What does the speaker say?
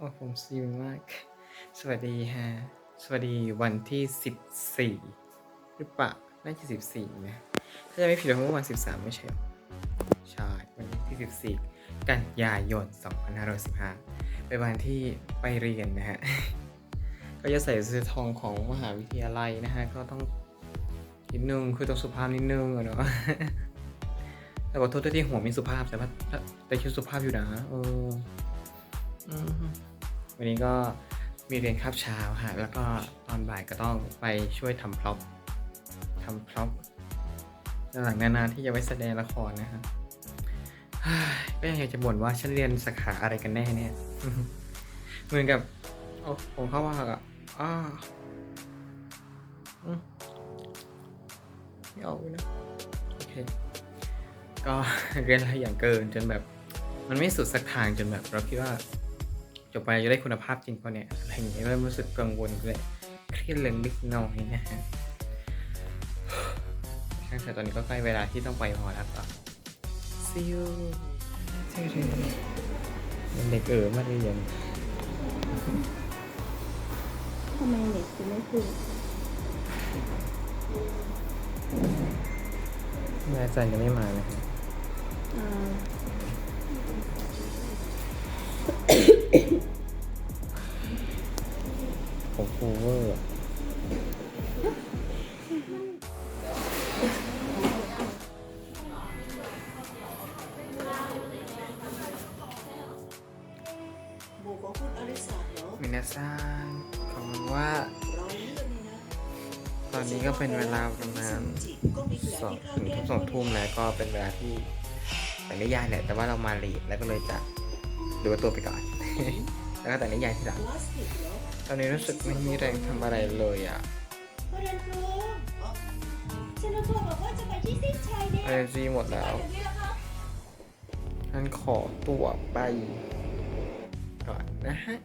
โอ้ผมซิวมาก สวัสดีฮะ สวัสดีวันที่สิบสี่หรือเปล่า น่าจะสิบสี่นะ ถ้าจะไม่ผิดเมื่อวันสิบสามไม่ใช่ใช่ วันที่สิบสี่กันยายนสองพันห้าร้อยสิบห้าเป็นวันที่ไปเรียนนะฮะ ก็จะใส่เสื้อทองของมหาวิทยาลัยนะฮะ ก็ต้องนิดนึง คือต้องสุภาพนิดนึงอะเนาะแต่ขอโทษที่หัวไม่สุภาพแต่ว่าแต่ชุดสุภาพอยู่นะเอออืม วันนี้ก็มีเรียนคาบเช้าค่ะแล้วก็ตอนบ่ายก็ต้องไปช่วยทำพร็อพทำพร็อพหลังนานาที่จะไว้แสดงละครนะฮะเฮ้ยก็ยังอยากจะบ่นว่าฉันเรียนสาขาอะไรกันแน่เนี่ยเหมือนกับโอ้ผมเข้าว่าอะอ้าอืมไม่เอานะโอเค ก็เรียนอะไรอย่างเกินจนแบบ มันไม่สุดสักทางจนแบบเราคิดว่า จบไปจะได้คุณภาพจริงเปล่าเนี่ยอะไรอย่างเงี้ยเริ่มรู้สึกกังวลเลยเครียดเรื่องเล็กน้อยนะฮะช่างแต่ตอนนี้ก็ใกล้เวลาที่ต้องไปพอแล้วก็ซิวเป็นเด็กเอ๋อมาเรียนทำไมเน็ตคุณไม่ขึ้นแม่อาจารย์ยังไม่มานะครั บอ่าผมฟูเวอร์อะหมู่ของคุณอริสาเหรอมินาซานขอบคุณว่ารอยเลือดนี่นะตอนนี้ก็เป็นเวลาประมาณ จิก็มีแผลสองที่ข้างถึงทุ่มสองทุ่มแล้วก็เป็นเวลาที่แต่งนิยายแหละแต่ว่าเรามาลีดแล้วก็เลยจะดูตัวไปก่อน แล้วก็แต่งนิยายทีหลังพลาสติกเหรอตอนนี้รู้สึกไม่มีแรงทำอะไรเลยอะประเด็นคืออ๋อฉันบอกว่าจะไปที่สิ้นชัยเนี่ยเอเนจีหมดแล้วเดี๋ยวนี้ละครับฉันขอตัวไปก่อนนะฮะ